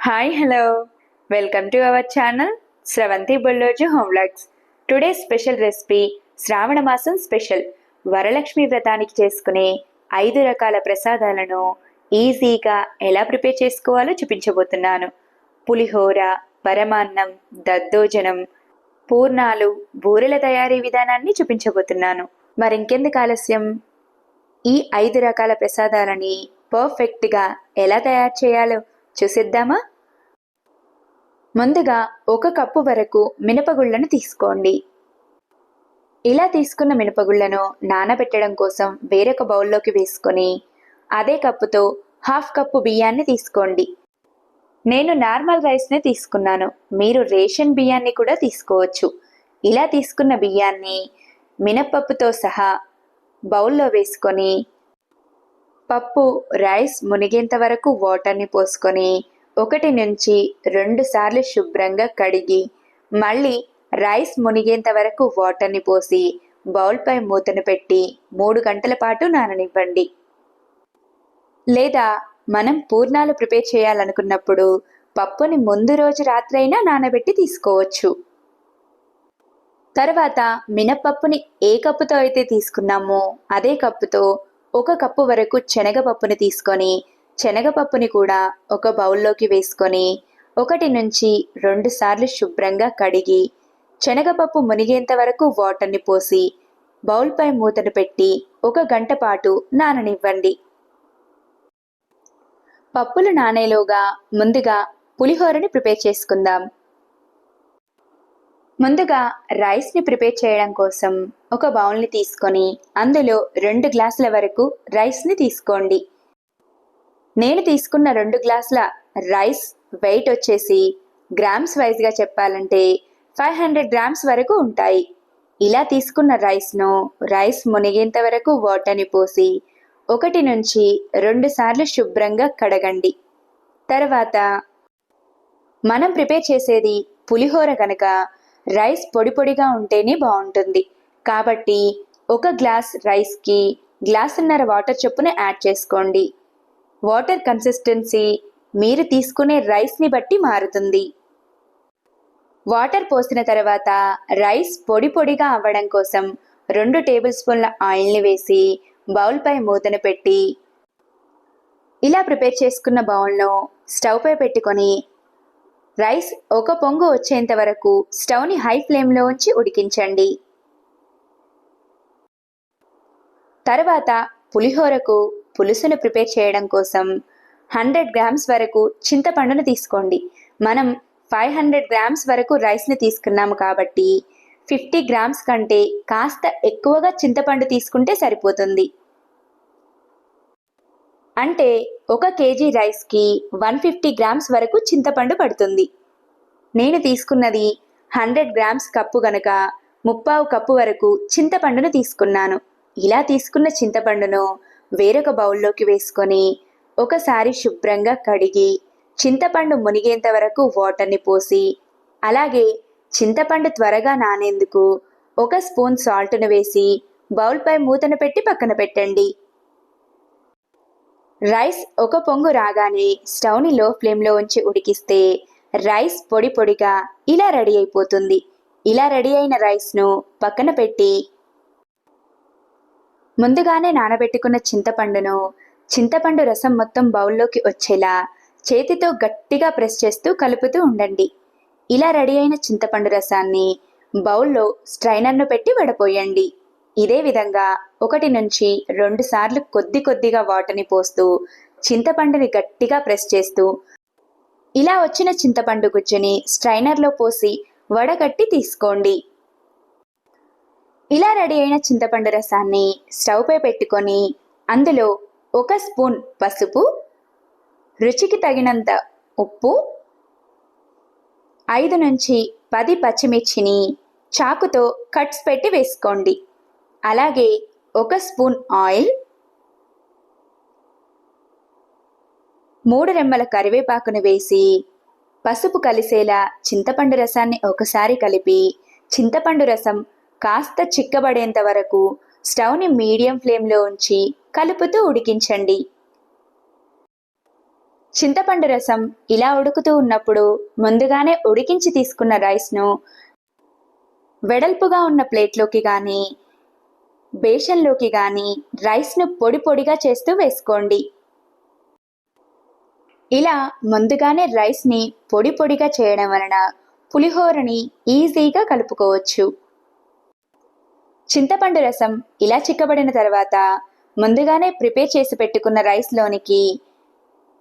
Hi hello welcome to our channel Sravanthi Bulloju home logs today special recipe Shravana మాసం special Varalakshmi వ్రతానికి చేసుకునే ఐదు రకాల ప్రసాదాలను ఈజీగా ఎలా ప్రిపేర్ చేసుకోవాలో చూపించబోతున్నాను. పులిహోర పరమాన్నం దద్దోజనం పూర్ణాలు బూరెల తయారీ విధానాన్ని చూపించబోతున్నాను. మరింకెందుకు ఆలస్యం? ఈ ఐదు రకాల ప్రసాదాలని పర్ఫెక్ట్గా ఎలా తయారు చేయాలో చూసిద్దామా? ముందుగా ఒక కప్పు వరకు మినపగుళ్ళను తీసుకోండి. ఇలా తీసుకున్న మినపగుళ్ళను నానబెట్టడం కోసం వేరొక బౌల్లోకి వేసుకొని అదే కప్పుతో హాఫ్ కప్పు బియ్యాన్ని తీసుకోండి. నేను నార్మల్ రైస్నే తీసుకున్నాను. మీరు రేషన్ బియ్యాన్ని కూడా తీసుకోవచ్చు. ఇలా తీసుకున్న బియ్యాన్ని మినప్పప్పుతో సహా బౌల్లో వేసుకొని పప్పు రైస్ మునిగేంత వరకు వాటర్ని పోసుకొని ఒకటి నుంచి రెండు సార్లు శుభ్రంగా కడిగి మళ్ళీ రైస్ మునిగేంత వరకు వాటర్ని పోసి బౌల్పై మూతను పెట్టి మూడు గంటల పాటు నాననివ్వండి. లేదా మనం పూర్ణాలు ప్రిపేర్ చేయాలనుకున్నప్పుడు పప్పుని ముందు రోజు రాత్రైనా నానబెట్టి తీసుకోవచ్చు. తర్వాత మినప్పప్పుని ఏ కప్పుతో అయితే తీసుకున్నామో అదే కప్పుతో ఒక కప్పు వరకు శనగపప్పుని తీసుకొని శనగపప్పుని కూడా ఒక బౌల్లోకి వేసుకొని ఒకటి నుంచి రెండు సార్లు శుభ్రంగా కడిగి శనగపప్పు మునిగేంత వరకు వాటర్ని పోసి బౌల్పై మూతను పెట్టి ఒక గంట పాటు నాననివ్వండి. పప్పులు నానేలోగా ముందుగా పులిహోరని ప్రిపేర్ చేసుకుందాం. ముందుగా రైస్ని ప్రిపేర్ చేయడం కోసం ఒక బౌల్ని తీసుకొని అందులో రెండు గ్లాసుల వరకు రైస్ని తీసుకోండి. నేను తీసుకున్న రెండు గ్లాసుల రైస్ వెయిట్ వచ్చేసి గ్రామ్స్ వైజ్గా చెప్పాలంటే ఫైవ్ హండ్రెడ్ గ్రామ్స్ వరకు ఉంటాయి. ఇలా తీసుకున్న రైస్ను రైస్ మునిగేంత వరకు వాటర్ని పోసి ఒకటి నుంచి రెండు సార్లు శుభ్రంగా కడగండి. తర్వాత మనం ప్రిపేర్ చేసేది పులిహోర కనుక రైస్ పొడి పొడిగా ఉంటేనే బాగుంటుంది. కాబట్టి ఒక గ్లాస్ రైస్కి గ్లాసున్నర వాటర్ చొప్పున యాడ్ చేసుకోండి. వాటర్ కన్సిస్టెన్సీ మీరు తీసుకునే రైస్ని బట్టి మారుతుంది. వాటర్ పోసిన తర్వాత రైస్ పొడి పొడిగా అవ్వడం కోసం రెండు టేబుల్ స్పూన్ల ఆయిల్ని వేసి బౌల్పై మూతను పెట్టి ఇలా ప్రిపేర్ చేసుకున్న బౌల్లో స్టవ్పై పెట్టుకొని రైస్ ఒక పొంగు వచ్చేంత వరకు స్టవ్ని హై ఫ్లేమ్లో ఉంచి ఉడికించండి. తర్వాత పులిహోరకు పులుసును ప్రిపేర్ చేయడం కోసం హండ్రెడ్ గ్రామ్స్ వరకు చింతపండును తీసుకోండి. మనం ఫైవ్ హండ్రెడ్ గ్రామ్స్ వరకు రైస్ని తీసుకున్నాము కాబట్టి ఫిఫ్టీ గ్రామ్స్ కంటే కాస్త ఎక్కువగా చింతపండు తీసుకుంటే సరిపోతుంది. అంటే ఒక కేజీ రైస్కి వన్ ఫిఫ్టీ గ్రామ్స్ వరకు చింతపండు పడుతుంది. నేను తీసుకున్నది హండ్రెడ్ గ్రామ్స్ కప్పు గనక ముప్పావు కప్పు వరకు చింతపండును తీసుకున్నాను. ఇలా తీసుకున్న చింతపండును వేరొక బౌల్లోకి వేసుకొని ఒకసారి శుభ్రంగా కడిగి చింతపండు మునిగేంత వరకు వాటర్ని పోసి అలాగే చింతపండు త్వరగా నానేందుకు ఒక స్పూన్ సాల్ట్ను వేసి బౌల్పై మూతను పెట్టి పక్కన పెట్టండి. రైస్ ఒక పొంగు రాగానే స్టవ్ని లో ఫ్లేమ్లో ఉంచి ఉడికిస్తే రైస్ పొడి పొడిగా ఇలా రెడీ అయిపోతుంది. ఇలా రెడీ అయిన రైస్ను పక్కన పెట్టి ముందుగానే నానబెట్టుకున్న చింతపండును చింతపండు రసం మొత్తం బౌల్లోకి వచ్చేలా చేతితో గట్టిగా ప్రెస్ చేస్తూ కలుపుతూ ఉండండి. ఇలా రెడీ అయిన చింతపండు రసాన్ని బౌల్లో స్ట్రైనర్ను పెట్టి వడపోయండి. ఇదే విధంగా ఒకటి నుంచి రెండు సార్లు కొద్ది కొద్దిగా వాటర్ని పోస్తూ చింతపండుని గట్టిగా ప్రెస్ చేస్తూ ఇలా వచ్చిన చింతపండు గుజ్జుని స్ట్రైనర్లో పోసి వడగట్టి తీసుకోండి. ఇలా రెడీ అయిన చింతపండు రసాన్ని స్టవ్పై పెట్టుకొని అందులో ఒక స్పూన్ పసుపు రుచికి తగినంత ఉప్పు ఐదు నుంచి పది పచ్చిమిర్చిని చాకుతో కట్స్ పెట్టి వేసుకోండి. అలాగే ఒక స్పూన్ ఆయిల్ మూడు రెమ్మల కరివేపాకును వేసి పసుపు కలిసేలా చింతపండు రసాన్ని ఒకసారి కలిపి చింతపండు రసం కాస్త చిక్కబడేంత వరకు స్టవ్ని మీడియం ఫ్లేమ్లో ఉంచి కలుపుతూ ఉడికించండి. చింతపండు రసం ఇలా ఉడుకుతూ ఉన్నప్పుడు ముందుగానే ఉడికించి తీసుకున్న రైస్ను వెడల్పుగా ఉన్న ప్లేట్లోకి కానీ బేషన్లోకి కానీ రైస్ను పొడి పొడిగా చేస్తూ వేసుకోండి. ఇలా ముందుగానే రైస్ని పొడి పొడిగా చేయడం వలన పులిహోరని ఈజీగా కలుపుకోవచ్చు. చింతపండు రసం ఇలా చిక్కబడిన తర్వాత ముందుగానే ప్రిపేర్ చేసి పెట్టుకున్న రైస్లోనికి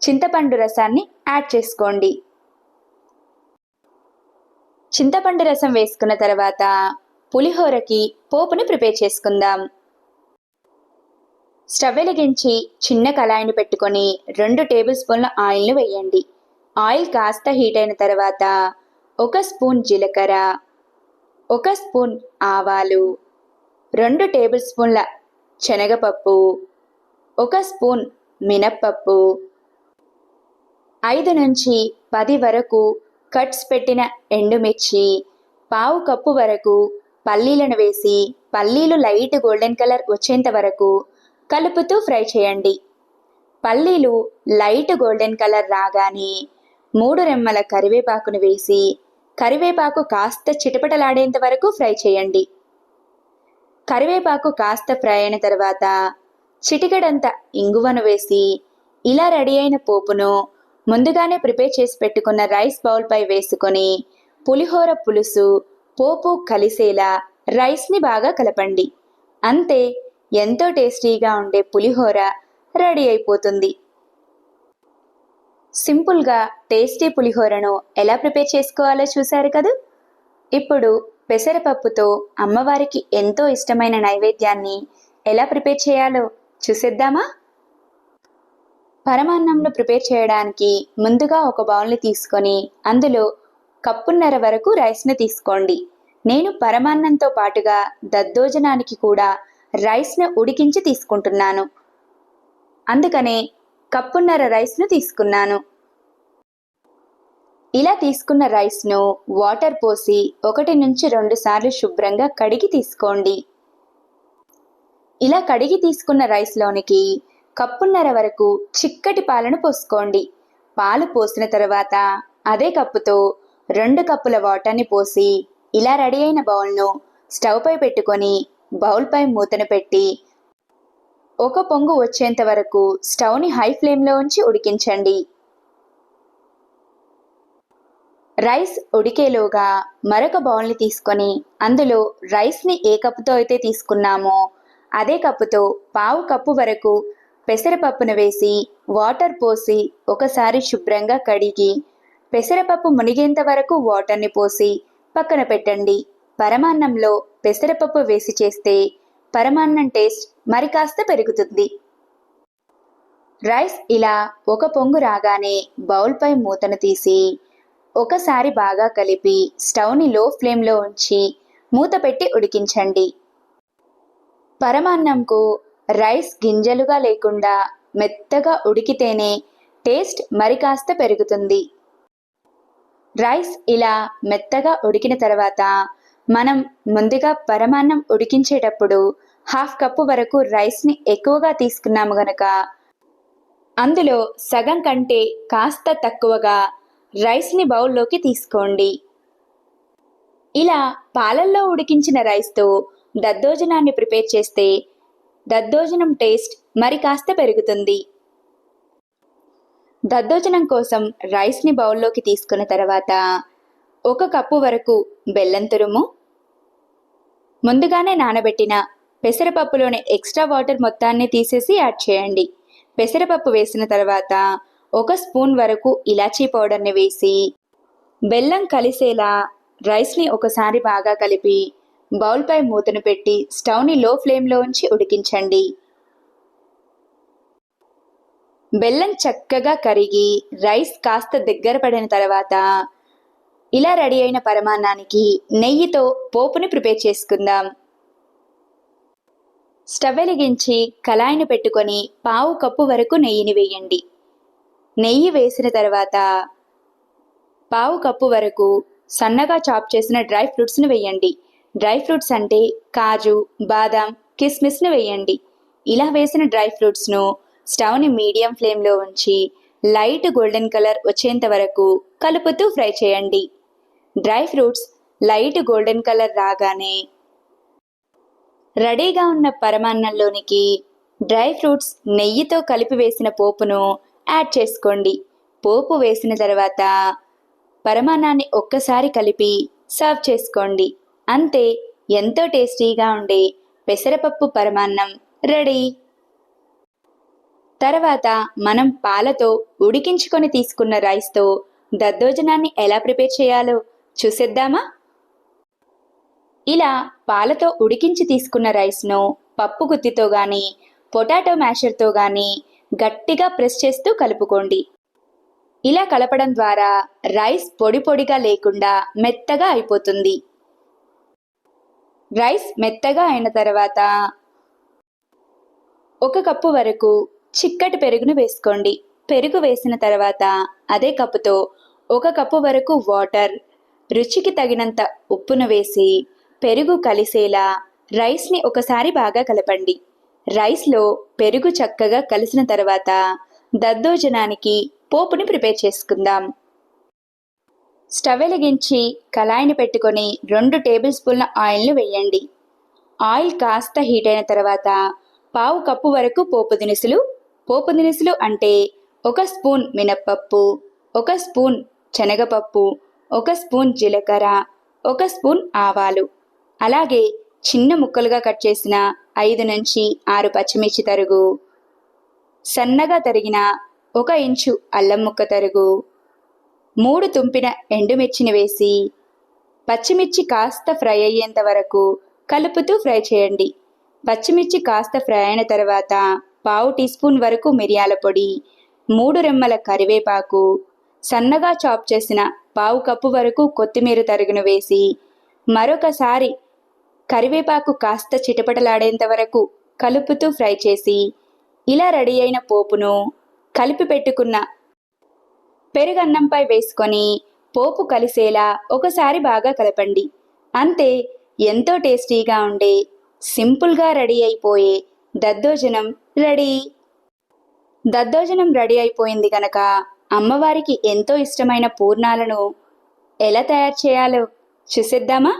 చింతపండు రసాన్ని యాడ్ చేసుకోండి. చింతపండు రసం వేసుకున్న తర్వాత పులిహోరకి పోపుని ప్రిపేర్ చేసుకుందాం. స్టవ్ వెలిగించి చిన్న కళాయిని పెట్టుకొని రెండు టేబుల్ స్పూన్ల ఆయిల్ను వేయండి. ఆయిల్ కాస్త హీట్ అయిన తర్వాత ఒక స్పూన్ జీలకర్ర ఒక స్పూన్ ఆవాలు రెండు టేబుల్ స్పూన్ల శనగపప్పు ఒక స్పూన్ మినప్పప్పు ఐదు నుంచి పది వరకు కట్స్ పెట్టిన ఎండుమిర్చి పావు కప్పు వరకు పల్లీలను వేసి పల్లీలు లైట్ గోల్డెన్ కలర్ వచ్చేంత వరకు కలుపుతూ ఫ్రై చేయండి. పల్లీలు లైట్ గోల్డెన్ కలర్ రాగానే మూడు రెమ్మల కరివేపాకును వేసి కరివేపాకు కాస్త చిటపటలాడేంత వరకు ఫ్రై చేయండి. కరివేపాకు కాస్త ఫ్రై అయిన తర్వాత చిటికడంత ఇంగువను వేసి ఇలా రెడీ అయిన పోపును ముందుగానే ప్రిపేర్ చేసి పెట్టుకున్న రైస్ బౌల్పై వేసుకొని పులిహోర పులుసు పోపు కలిసేలా రైస్ని బాగా కలపండి. అంతే ఎంతో టేస్టీగా ఉండే పులిహోర రెడీ అయిపోతుంది. సింపుల్గా టేస్టీ పులిహోరను ఎలా ప్రిపేర్ చేసుకోవాలో చూశారు కదా? ఇప్పుడు పెసరపప్పుతో అమ్మవారికి ఎంతో ఇష్టమైన నైవేద్యాన్ని ఎలా ప్రిపేర్ చేయాలో చూసేద్దామా? పరమాన్నంలో ప్రిపేర్ చేయడానికి ముందుగా ఒక బౌల్ని తీసుకొని అందులో కప్పున్నర వరకు రైస్ని తీసుకోండి. నేను పరమాన్నంతో పాటుగా దద్దోజనానికి కూడా రైస్ను ఉడికించి తీసుకుంటున్నాను. అందుకనే కప్పున్నర రైస్ను తీసుకున్నాను. ఇలా తీసుకున్న రైస్ను వాటర్ పోసి ఒకటి నుంచి రెండు సార్లు శుభ్రంగా కడిగి తీసుకోండి. ఇలా కడిగి తీసుకున్న రైస్లోనికి కప్పున్నర వరకు చిక్కటి పాలను పోసుకోండి. పాలు పోసిన తర్వాత అదే కప్పుతో రెండు కప్పుల వాటర్ని పోసి ఇలా రెడీ అయిన బౌల్ను స్టవ్ పై పెట్టుకొని బౌల్పై మూతను పెట్టి ఒక పొంగు వచ్చేంత వరకు స్టవ్ని హై ఫ్లేమ్లో ఉంచి ఉడికించండి. రైస్ ఉడికేలోగా మరొక బౌల్ని తీసుకొని అందులో రైస్ని ఏ కప్పుతో అయితే తీసుకున్నామో అదే కప్పుతో పావు కప్పు వరకు పెసరపప్పును వేసి వాటర్ పోసి ఒకసారి శుభ్రంగా కడిగి పెసరపప్పు మునిగేంత వరకు వాటర్ని పోసి పక్కన పెట్టండి. పరమాన్నంలో పెసరపప్పు వేసి చేస్తే పరమాన్నం టేస్ట్ మరి కాస్త పెరుగుతుంది. రైస్ ఇలా ఒక పొంగు రాగానే బౌల్పై మూతను తీసి ఒకసారి బాగా కలిపి స్టవ్ని లో ఫ్లేమ్లో ఉంచి మూత పెట్టి ఉడికించండి. పరమాన్నంకు రైస్ గింజలుగా లేకుండా మెత్తగా ఉడికితేనే టేస్ట్ మరి కాస్త పెరుగుతుంది. రైస్ ఇలా మెత్తగా ఉడికిన తర్వాత మనం ముందుగా పరమాన్నం ఉడికించేటప్పుడు హాఫ్ కప్పు వరకు రైస్ని ఎక్కువగా తీసుకున్నాము గనక. అందులో సగం కంటే కాస్త తక్కువగా రైస్ని బౌల్లోకి తీసుకోండి. ఇలా పాలల్లో ఉడికించిన రైస్తో దద్దోజనాన్ని ప్రిపేర్ చేస్తే దద్దోజనం టేస్ట్ మరి కాస్త పెరుగుతుంది. దద్దోజనం కోసం రైస్ని బౌల్లోకి తీసుకున్న తర్వాత ఒక కప్పు వరకు బెల్లం తురుము ముందుగానే నానబెట్టిన పెసరపప్పులోని ఎక్స్ట్రా వాటర్ మొత్తాన్ని తీసేసి యాడ్ చేయండి. పెసరపప్పు వేసిన తర్వాత ఒక స్పూన్ వరకు ఇలాచీ పౌడర్ని వేసి బెల్లం కలిసేలా రైస్ని ఒకసారి బాగా కలిపి బౌల్పై మూతను పెట్టి స్టవ్ని లో ఫ్లేమ్లో ఉంచి ఉడికించండి. బెల్లం చక్కగా కరిగి రైస్ కాస్త దగ్గర పడిన తర్వాత ఇలా రెడీ అయిన పరమాన్నానికి నెయ్యితో పోపుని ప్రిపేర్ చేసుకుందాం. స్టవ్ వెలిగించి కళాయిని పెట్టుకొని పావు కప్పు వరకు నెయ్యిని వేయండి. నెయ్యి వేసిన తర్వాత పావు కప్పు వరకు సన్నగా చాప్ చేసిన డ్రై ఫ్రూట్స్ని వేయండి. డ్రై ఫ్రూట్స్ అంటే కాజు బాదాం కిస్మిస్ని వేయండి. ఇలా వేసిన డ్రై ఫ్రూట్స్ను స్టవ్ని మీడియం ఫ్లేమ్లో ఉంచి లైట్ గోల్డెన్ కలర్ వచ్చేంత వరకు కలుపుతూ ఫ్రై చేయండి. Dry fruits light golden colour రాగానే రెడీగా ఉన్న పరమాన్నంలోనికి డ్రై ఫ్రూట్స్ నెయ్యితో కలిపి వేసిన పోపును యాడ్ చేసుకోండి. పోపు వేసిన తర్వాత పరమాన్నాన్ని ఒక్కసారి కలిపి సర్వ్ చేసుకోండి. అంతే ఎంతో టేస్టీగా ఉండే పెసరపప్పు పరమాన్నం రెడీ. తర్వాత మనం పాలతో ఉడికించుకొని తీసుకున్న రైస్తో దద్దోజనాన్ని ఎలా ప్రిపేర్ చేయాలో చూసేద్దామా? ఇలా పాలతో ఉడికించి తీసుకున్న రైస్ను పప్పు గుత్తితో కానీ పొటాటో మ్యాషర్తో కానీ గట్టిగా ప్రెస్ చేస్తూ కలుపుకోండి. ఇలా కలపడం ద్వారా రైస్ పొడి పొడిగా లేకుండా మెత్తగా అయిపోతుంది. రైస్ మెత్తగా అయిన తర్వాత ఒక కప్పు వరకు చిక్కటి పెరుగును వేసుకోండి. పెరుగు వేసిన తర్వాత అదే కప్పుతో ఒక కప్పు వరకు వాటర్ రుచికి తగినంత ఉప్పును వేసి పెరుగు కలిసేలా రైస్ని ఒకసారి బాగా కలపండి. రైస్లో పెరుగు చక్కగా కలిసిన తర్వాత దద్దోజనానికి పోపుని ప్రిపేర్ చేసుకుందాం. స్టవ్ వెలిగించి కళాయిని పెట్టుకొని రెండు టేబుల్ స్పూన్ల ఆయిల్ను వేయండి. ఆయిల్ కాస్త హీట్ అయిన తర్వాత పావు కప్పు వరకు పోపు దినుసులు పోపు దినుసులు అంటే ఒక స్పూన్ మినప్పప్పు ఒక స్పూన్ శనగపప్పు ఒక స్పూన్ జీలకర్ర ఒక స్పూన్ ఆవాలు. అలాగే చిన్న ముక్కలుగా కట్ చేసిన ఐదు నుంచి ఆరు పచ్చిమిర్చి తరుగు. సన్నగా తరిగిన ఒక ఇంచు అల్లం ముక్క తరుగు. మూడు తుంపిన ఎండుమిర్చిని వేసి పచ్చిమిర్చి కాస్త ఫ్రై అయ్యేంత వరకు కలుపుతూ ఫ్రై చేయండి. పచ్చిమిర్చి కాస్త ఫ్రై అయిన తర్వాత పావు టీ స్పూన్ వరకు మిరియాల పొడి మూడు రెమ్మల కరివేపాకు సన్నగా చాప్ చేసిన పావు కప్పు వరకు కొత్తిమీర తరుగును వేసి మరొకసారి కరివేపాకు కాస్త చిటపటలాడేంత వరకు కలుపుతూ ఫ్రై చేసి ఇలా రెడీ అయిన పోపును కలిపి పెట్టుకున్న పెరుగన్నంపై వేసుకొని పోపు కలిసేలా ఒకసారి బాగా కలపండి. అంతే ఎంతో టేస్టీగా ఉండే సింపుల్గా రెడీ అయిపోయే దద్దోజనం రెడీ. దద్దోజనం రెడీ అయిపోయింది గనక అమ్మవారికి ఎంతో ఇష్టమైన పూర్ణాలను ఎలా తయారు చేయాలో చూసేద్దామా?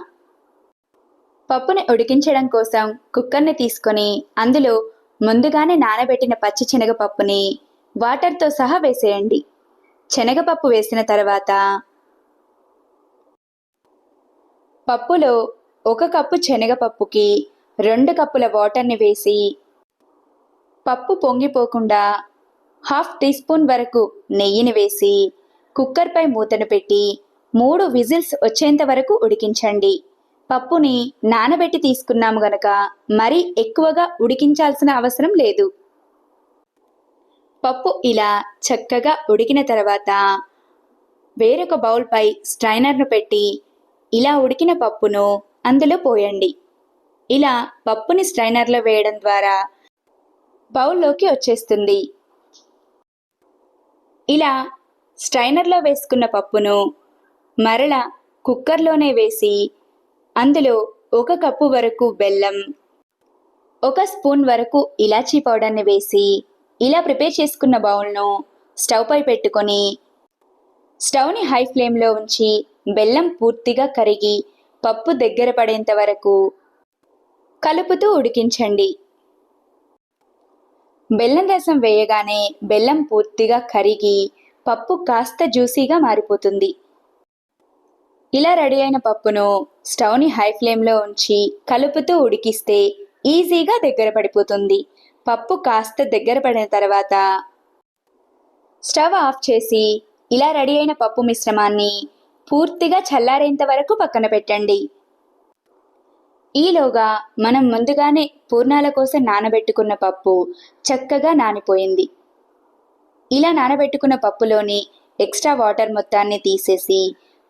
పప్పుని ఉడికించడం కోసం కుక్కర్ని తీసుకొని అందులో ముందుగానే నానబెట్టిన పచ్చి శనగపప్పుని వాటర్తో సహా వేసేయండి. శనగపప్పు వేసిన తర్వాత పప్పులో ఒక కప్పు శనగపప్పుకి రెండు కప్పుల వాటర్ని వేసి పప్పు పొంగిపోకుండా హాఫ్ టీ స్పూన్ వరకు నెయ్యిని వేసి కుక్కర్పై మూతను పెట్టి మూడు విజిల్స్ వచ్చేంత వరకు ఉడికించండి. పప్పుని నానబెట్టి తీసుకున్నాము గనక మరీ ఎక్కువగా ఉడికించాల్సిన అవసరం లేదు. పప్పు ఇలా చక్కగా ఉడికిన తర్వాత వేరొక బౌల్పై స్ట్రైనర్ను పెట్టి ఇలా ఉడికిన పప్పును అందులో పోయండి. ఇలా పప్పుని స్ట్రైనర్లో వేయడం ద్వారా బౌల్లోకి వచ్చేస్తుంది. ఇలా స్ట్రైనర్లో వేసుకున్న పప్పును మరల కుక్కర్లోనే వేసి అందులో ఒక కప్పు వరకు బెల్లం ఒక స్పూన్ వరకు ఇలాచీ పౌడర్ని వేసి ఇలా ప్రిపేర్ చేసుకున్న బౌల్ను స్టవ్ పై పెట్టుకొని స్టవ్ని హై ఫ్లేమ్లో ఉంచి బెల్లం పూర్తిగా కరిగి పప్పు దగ్గర పడేంత వరకు కలుపుతూ ఉడికించండి. బెల్లం రసం వేయగానే బెల్లం పూర్తిగా కరిగి పప్పు కాస్త జ్యూసీగా మారిపోతుంది. ఇలా రెడీ అయిన పప్పును స్టవ్ని హై ఫ్లేమ్లో ఉంచి కలుపుతూ ఉడికిస్తే ఈజీగా దగ్గర పడిపోతుంది. పప్పు కాస్త దగ్గర పడిన తర్వాత స్టవ్ ఆఫ్ చేసి ఇలా రెడీ అయిన పప్పు మిశ్రమాన్ని పూర్తిగా చల్లారేంత వరకు పక్కన పెట్టండి. ఈలోగా మనం ముందుగానే పూర్ణాల కోసం నానబెట్టుకున్న పప్పు చక్కగా నానిపోయింది. ఇలా నానబెట్టుకున్న పప్పులోని ఎక్స్ట్రా వాటర్ మొత్తాన్ని తీసేసి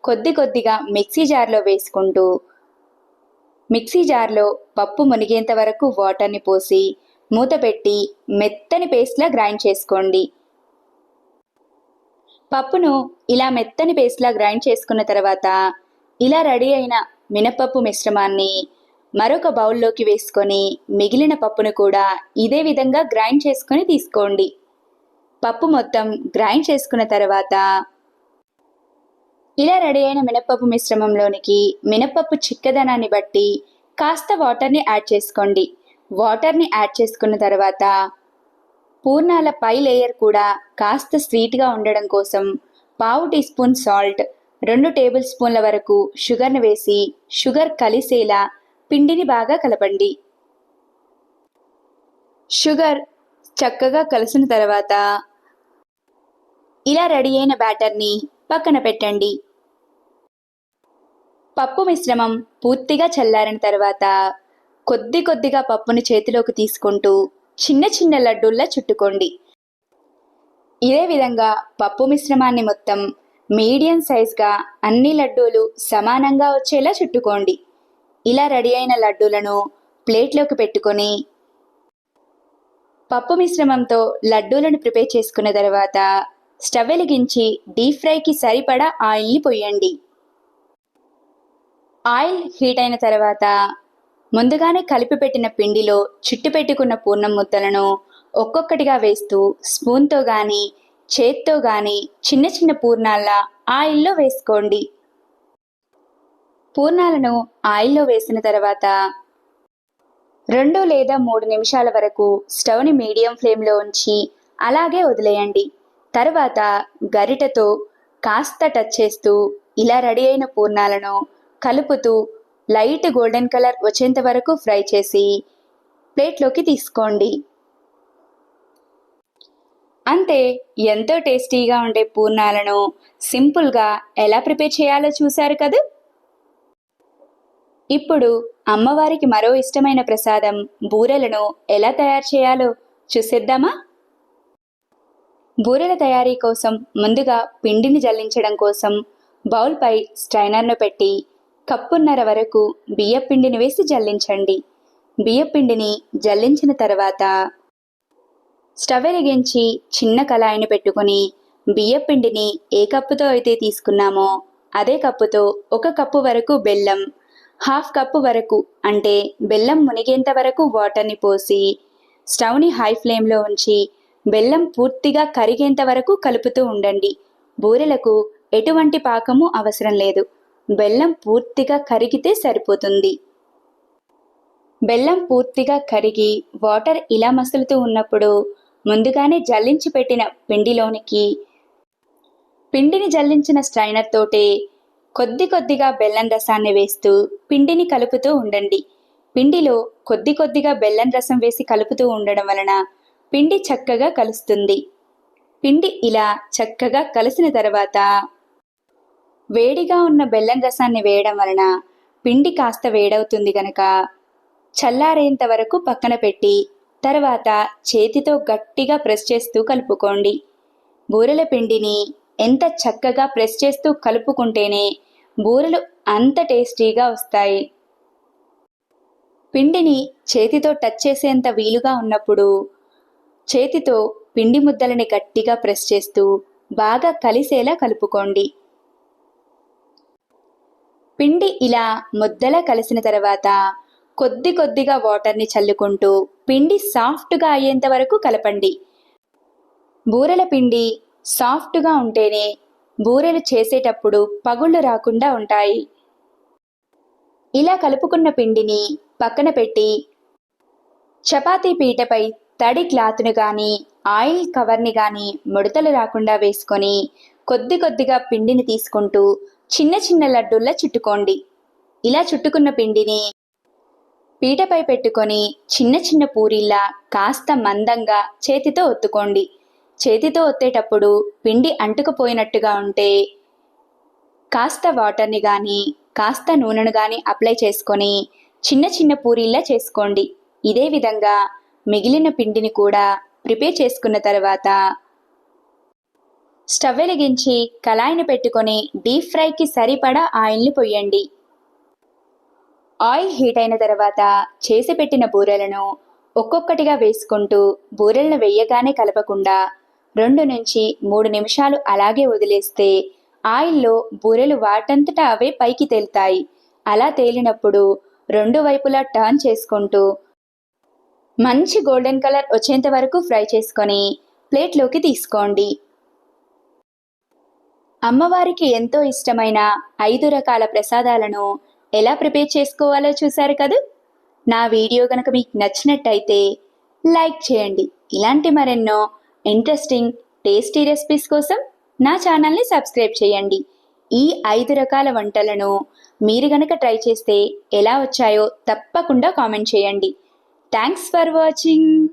కొద్ది కొద్దిగా మిక్సీ జార్లో వేసుకుంటూ మిక్సీ జార్లో పప్పు మునిగేంత వరకు వాటర్ని పోసి మూత పెట్టి మెత్తని పేస్ట్లా గ్రైండ్ చేసుకోండి. పప్పును ఇలా మెత్తని పేస్ట్లా గ్రైండ్ చేసుకున్న తర్వాత ఇలా రెడీ అయిన మినపప్పు మిశ్రమాన్ని మరొక బౌల్లోకి వేసుకొని మిగిలిన పప్పును కూడా ఇదే విధంగా గ్రైండ్ చేసుకొని తీసుకోండి. పప్పు మొత్తం గ్రైండ్ చేసుకున్న తర్వాత ఇలా రెడీ అయిన మినప్పప్పు మిశ్రమంలోనికి మినప్పప్పు చిక్కదనాన్ని బట్టి కాస్త వాటర్ని యాడ్ చేసుకోండి. వాటర్ని యాడ్ చేసుకున్న తర్వాత పూర్ణాల పై లేయర్ కూడా కాస్త స్వీట్గా ఉండడం కోసం పావు టీ స్పూన్ సాల్ట్ రెండు టేబుల్ స్పూన్ల వరకు షుగర్ని వేసి షుగర్ కలిసేలా పిండిని బాగా కలపండి. షుగర్ చక్కగా కలిసిన తర్వాత ఇలా రెడీ అయిన బ్యాటర్ని పక్కన పెట్టండి. పప్పు మిశ్రమం పూర్తిగా చల్లారిన తర్వాత కొద్ది కొద్దిగా పప్పుని చేతిలోకి తీసుకుంటూ చిన్న చిన్న లడ్డూల్లా చుట్టుకోండి. ఇదే విధంగా పప్పు మిశ్రమాన్ని మొత్తం మీడియం సైజ్గా అన్ని లడ్డూలు సమానంగా వచ్చేలా చుట్టుకోండి. ఇలా రెడీ అయిన లడ్డూలను ప్లేట్లోకి పెట్టుకొని పప్పు మిశ్రమంతో లడ్డూలను ప్రిపేర్ చేసుకున్న తర్వాత స్టవ్ వెలిగించి డీప్ ఫ్రైకి సరిపడా ఆయిల్ని పొయ్యండి ఆయిల్ హీట్ అయిన తర్వాత ముందుగానే కలిపి పెట్టిన పిండిలో చుట్టు పెట్టుకున్న పూర్ణం ముద్దలను ఒక్కొక్కటిగా వేస్తూ స్పూన్తో కానీ చేత్తో కానీ చిన్న చిన్న పూర్ణాల్లా ఆయిల్లో వేసుకోండి. పూర్ణాలను ఆయిల్లో వేసిన తర్వాత రెండు లేదా మూడు నిమిషాల వరకు స్టవ్ని మీడియం ఫ్లేమ్లో ఉంచి అలాగే వదిలేయండి. తర్వాత గరిటతో కాస్త టచ్ చేస్తూ ఇలా రెడీ అయిన పూర్ణాలను కలుపుతూ లైట్ గోల్డెన్ కలర్ వచ్చేంత వరకు ఫ్రై చేసి ప్లేట్లోకి తీసుకోండి. అంతే ఎంతో టేస్టీగా ఉండే పూర్ణాలను సింపుల్గా ఎలా ప్రిపేర్ చేయాలో చూశారు కదా? ఇప్పుడు అమ్మవారికి మరో ఇష్టమైన ప్రసాదం బూరెలను ఎలా తయారు చేయాలో చూసేద్దామా? బూరెల తయారీ కోసం ముందుగా పిండిని జల్లించడం కోసం బౌల్పై స్ట్రైనర్ను పెట్టి కప్పున్నర వరకు బియ్యపిండిని వేసి జల్లించండి. బియ్యపిండిని జల్లించిన తర్వాత స్టవ్ వెలిగించి చిన్న కళాయిని పెట్టుకుని బియ్యపిండిని ఏ కప్పుతో అయితే తీసుకున్నామో అదే కప్పుతో ఒక కప్పు వరకు బెల్లం హాఫ్ కప్పు వరకు అంటే బెల్లం మునిగేంత వరకు వాటర్ని పోసి స్టవ్ని హై ఫ్లేమ్లో ఉంచి బెల్లం పూర్తిగా కరిగేంత వరకు కలుపుతూ ఉండండి. బూరెలకు ఎటువంటి పాకము అవసరం లేదు. బెల్లం పూర్తిగా కరిగితే సరిపోతుంది. బెల్లం పూర్తిగా కరిగి వాటర్ ఇలా మసులుతూ ఉన్నప్పుడు ముందుగానే జల్లించి పెట్టిన పిండిలోనికి పిండిని జల్లించిన స్ట్రైనర్ తోటే కొద్ది కొద్దిగా బెల్లం రసాన్ని వేస్తూ పిండిని కలుపుతూ ఉండండి. పిండిలో కొద్ది కొద్దిగా బెల్లం రసం వేసి కలుపుతూ ఉండడం వలన పిండి చక్కగా కలుస్తుంది. పిండి ఇలా చక్కగా కలిసిన తర్వాత వేడిగా ఉన్న బెల్లం రసాన్ని వేయడం వలన పిండి కాస్త వేడవుతుంది గనక చల్లారేంత వరకు పక్కన పెట్టి తర్వాత చేతితో గట్టిగా ప్రెస్ చేస్తూ కలుపుకోండి. బూరెల పిండిని ఎంత చక్కగా ప్రెస్ చేస్తూ కలుపుకుంటేనే బూరెలు అంత టేస్టీగా వస్తాయి. పిండిని చేతితో టచ్ చేసేంత వీలుగా ఉన్నప్పుడు చేతితో పిండి ముద్దలని గట్టిగా ప్రెస్ చేస్తూ బాగా కలిసేలా కలుపుకోండి. పిండి ఇలా ముద్దలా కలిసిన తర్వాత కొద్ది కొద్దిగా వాటర్ని చల్లుకుంటూ పిండి సాఫ్ట్గా అయ్యేంత వరకు కలపండి. బూరెల పిండి సాఫ్ట్గా ఉంటేనే బూరెలు చేసేటప్పుడు పగుళ్ళు రాకుండా ఉంటాయి. ఇలా కలుపుకున్న పిండిని పక్కన పెట్టి చపాతీ పీటపై తడి క్లాత్ను కానీ ఆయిల్ కవర్ని కానీ ముడతలు రాకుండా వేసుకొని కొద్ది కొద్దిగా పిండిని తీసుకుంటూ చిన్న చిన్న లడ్డూల్లా చుట్టుకోండి. ఇలా చుట్టుకున్న పిండిని పీటపై పెట్టుకొని చిన్న చిన్న పూరిల్లా కాస్త మందంగా చేతితో ఒత్తుకోండి. చేతితో ఒత్తేటప్పుడు పిండి అంటుకుపోయినట్టుగా ఉంటే కాస్త వాటర్ని కానీ కాస్త నూనెను కానీ అప్లై చేసుకొని చిన్న చిన్న పూరీల్లా చేసుకోండి. ఇదే విధంగా మిగిలిన పిండిని కూడా ప్రిపేర్ చేసుకున్న తర్వాత స్టవ్ వెలిగించి కళాయిని పెట్టుకొని డీప్ ఫ్రైకి సరిపడా ఆయిల్ని పొయ్యండి. ఆయిల్ హీట్ అయిన తర్వాత చేసి పెట్టిన బూరెలను ఒక్కొక్కటిగా వేసుకుంటూ బూరెలను వేయగానే కలపకుండా రెండు నుంచి మూడు నిమిషాలు అలాగే వదిలేస్తే ఆయిల్లో బూరెలు వాటంతటా అవే పైకి తేలుతాయి. అలా తేలినప్పుడు రెండు వైపులా టర్న్ చేసుకుంటూ మంచి గోల్డెన్ కలర్ వచ్చేంత వరకు ఫ్రై చేసుకొని ప్లేట్లోకి తీసుకోండి. అమ్మవారికి ఎంతో ఇష్టమైన ఐదు రకాల ప్రసాదాలను ఎలా ప్రిపేర్ చేసుకోవాలో చూశారు కదూ? నా వీడియో కనుక మీకు నచ్చినట్టయితే లైక్ చేయండి. ఇలాంటి మరెన్నో ఇంట్రెస్టింగ్ టేస్టీ రెసిపీస్ కోసం నా ఛానల్ని సబ్స్క్రైబ్ చేయండి. ఈ ఐదు రకాల వంటలను మీరు గనక ట్రై చేస్తే ఎలా వచ్చాయో తప్పకుండా కామెంట్ చేయండి. Thanks for watching.